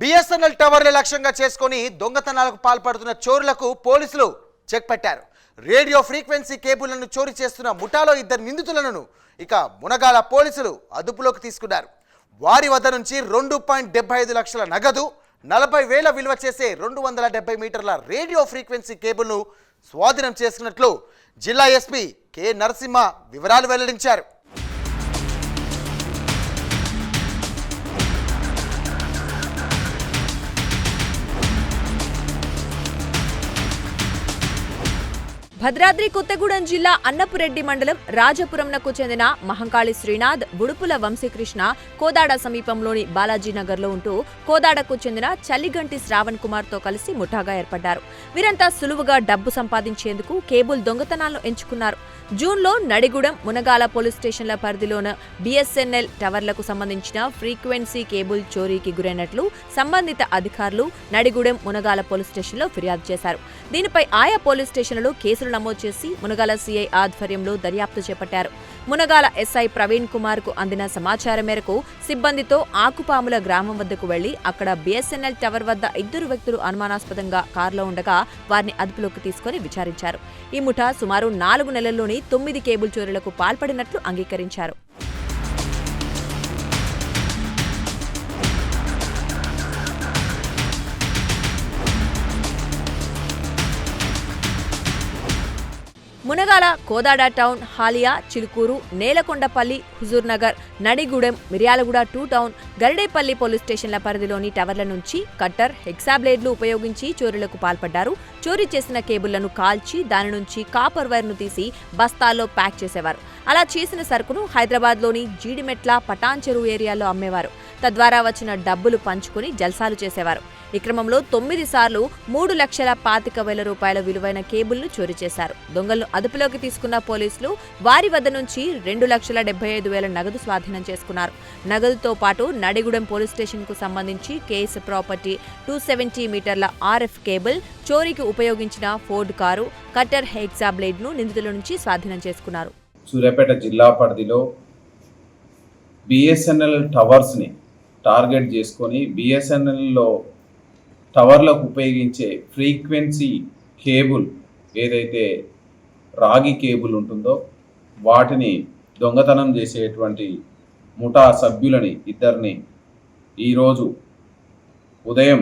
BSNL టవర్ల లక్ష్యంగా చేసుకొని దొంగతనాలకు పాల్పడుతున్న చోరులకు పోలీసులు చెక్ పెట్టారు. రేడియో ఫ్రీక్వెన్సీ కేబుల్లను చోరీ చేస్తున్న ముఠాలో ఇద్దరు నిందితులను ఇక మునగాల పోలీసులు అదుపులోకి తీసుకున్నారు. వారి వద్ద నుంచి రెండు పాయింట్ డెబ్బై ఐదు లక్షల నగదు నలభై వేల విలువ చేసే రెండు వందల డెబ్బై మీటర్ల రేడియో ఫ్రీక్వెన్సీ కేబుల్ను స్వాధీనం చేసుకున్నట్లు జిల్లా ఎస్పీ కె నరసింహ వివరాలు వెల్లడించారు. భద్రాద్రి కొత్తగూడెం జిల్లా అన్నపురెడ్డి మండలం రాజపురంనకు చెందిన మహంకాళి శ్రీనాథ్ బుడుపుల వంశీకృష్ణ కోదాడ సమీపంలోని బాలాజీనగర్లో ఉంటూ కోదాడకు చెందిన చలిగంటి శ్రావణ్ కుమార్తో కలిసి ముఠాగా ఏర్పడ్డారు. వీరంతా సులువుగా డబ్బు సంపాదించేందుకు కేబుల్ దొంగతనాలను ఎంచుకున్నారు. జూన్లో నడిగూడెం మునగాల పోలీస్ స్టేషన్ల పరిధిలోన బిఎస్ఎన్ఎల్ టవర్లకు సంబంధించిన ఫ్రీక్వెన్సీ కేబుల్ చోరీకి గురైనట్లు సంబంధిత అధికారులు నడిగూడెం మునగాల పోలీస్ స్టేషన్లో ఫిర్యాదు చేశారు. దీనిపై ఆయా పోలీస్ స్టేషన్లలో కేసులు నమోదు చేసి మునగాల సీఐ ఆధ్వర్యంలో దర్యాప్తు చేపట్టారు. మునగాల ఎస్ఐ ప్రవీణ్ కుమార్కు అందిన సమాచారం మేరకు సిబ్బందితో ఆకుపాముల గ్రామం వద్దకు వెళ్ళి అక్కడ బీఎస్ఎన్ఎల్ టవర్ వద్ద ఇద్దరు వ్యక్తులు అనుమానాస్పదంగా కారులో ఉండగా వారిని అదుపులోకి తీసుకుని విచారించారు. ఈ ముఠా సుమారు నాలుగు నెలల్లోని తొమ్మిది కేబుల్ చోరీలకు పాల్పడినట్లు అంగీకరించారు. Munagala Kodad town Haliya Chilukuru Nelakondapalli Huzurnagar Nadigudem Miryalaguda two town Garidepalli police స్టేషన్ల పరిధిలోని టవర్ల నుంచి కట్టర్ హెక్సాబ్లేడ్లు ఉపయోగించి చోరీలకు పాల్పడ్డారు. చోరీ చేసిన కేబుళ్ళను కాల్చి దాని నుంచి కాపర్ వైర్ను తీసి బస్తాల్లో ప్యాక్ చేసేవారు. అలా చేసిన సరుకును హైదరాబాద్లోని జీడిమెట్ల పటాన్ చెరువు ఏరియాలో అమ్మేవారు. తద్వారా వచ్చిన డబ్బులు పంచుకుని జల్సాలు చేసేవారు. ఈ క్రమంలో తొమ్మిది సార్లు మూడు లక్షల పాతిక వేల రూపాయల విలువైన కేబుల్ను చోరీ చేశారు. దొంగలను అదుపులోకి తీసుకున్న పోలీసులు వారి వద్ద నుంచి రెండు లక్షల డెబ్బై ఐదు వేల నగదు స్వాధీనం చేసుకున్నారు. నగదుతో పాటు నడిగూడెం పోలీస్ స్టేషన్కు సంబంధించి కేసు ప్రాపర్టీ టూ సెవెంటీ మీటర్ల ఆర్ఎఫ్ కేబుల్ చోరీకి ఉపయోగించిన ఫోర్డ్ కారు కట్టర్ హెక్సా బ్లేడ్ను నిందితుల నుంచి స్వాధీనం చేసుకున్నారు. సూర్యాపేట జిల్లా పరిధిలో బిఎస్ఎన్ఎల్ టవర్స్ని టార్గెట్ చేసుకొని బిఎస్ఎన్ఎల్లో టవర్లకు ఉపయోగించే ఫ్రీక్వెన్సీ కేబుల్ ఏదైతే రాగి కేబుల్ ఉంటుందో వాటిని దొంగతనం చేసేటువంటి ముఠా సభ్యులని ఇద్దరిని ఈరోజు ఉదయం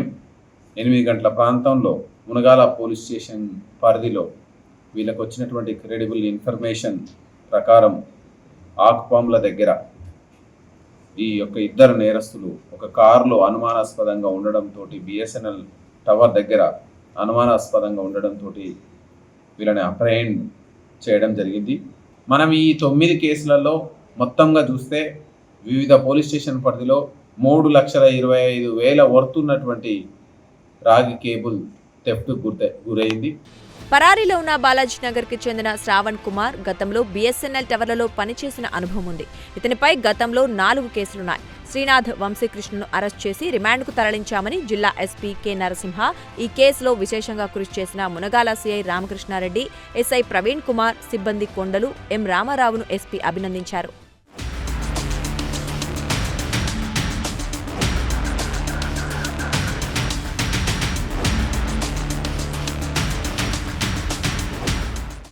ఎనిమిది గంటల ప్రాంతంలో మునగాల పోలీస్ స్టేషన్ పరిధిలో వీళ్ళకు వచ్చినటువంటి క్రెడిబుల్ ఇన్ఫర్మేషన్ ప్రకారం ఆకుపాముల దగ్గర ఈ యొక్క ఇద్దరు నేరస్తులు ఒక కారులో అనుమానాస్పదంగా ఉండడంతో బిఎస్ఎన్ఎల్ టవర్ దగ్గర అనుమానాస్పదంగా ఉండడంతో వీళ్ళని అప్రహెండ్ చేయడం జరిగింది. మనం ఈ తొమ్మిది కేసులలో మొత్తంగా చూస్తే వివిధ పోలీస్ స్టేషన్ పరిధిలో మూడు లక్షల ఇరవై ఐదు వేల వర్తున్నటువంటి రాగి కేబుల్ థెఫ్ట్ గురైంది. పరారీలో ఉన్న బాలాజీ నగర్కి చెందిన శ్రావణ్ కుమార్ గతంలో బిఎస్ఎన్ఎల్ టవర్లలో పనిచేసిన అనుభవం ఉంది. ఇతనిపై గతంలో నాలుగు కేసులున్నాయి. శ్రీనాథ్ వంశీకృష్ణను అరెస్ట్ చేసి రిమాండ్కు తరలించామని జిల్లా ఎస్పీ కె నరసింహ ఈ కేసులో విశేషంగా కృషి చేసిన మునగాల సిఐ రామకృష్ణారెడ్డి ఎస్ఐ ప్రవీణ్ కుమార్ సిబ్బంది కొండలు ఎం రామారావును ఎస్పీ అభినందించారు.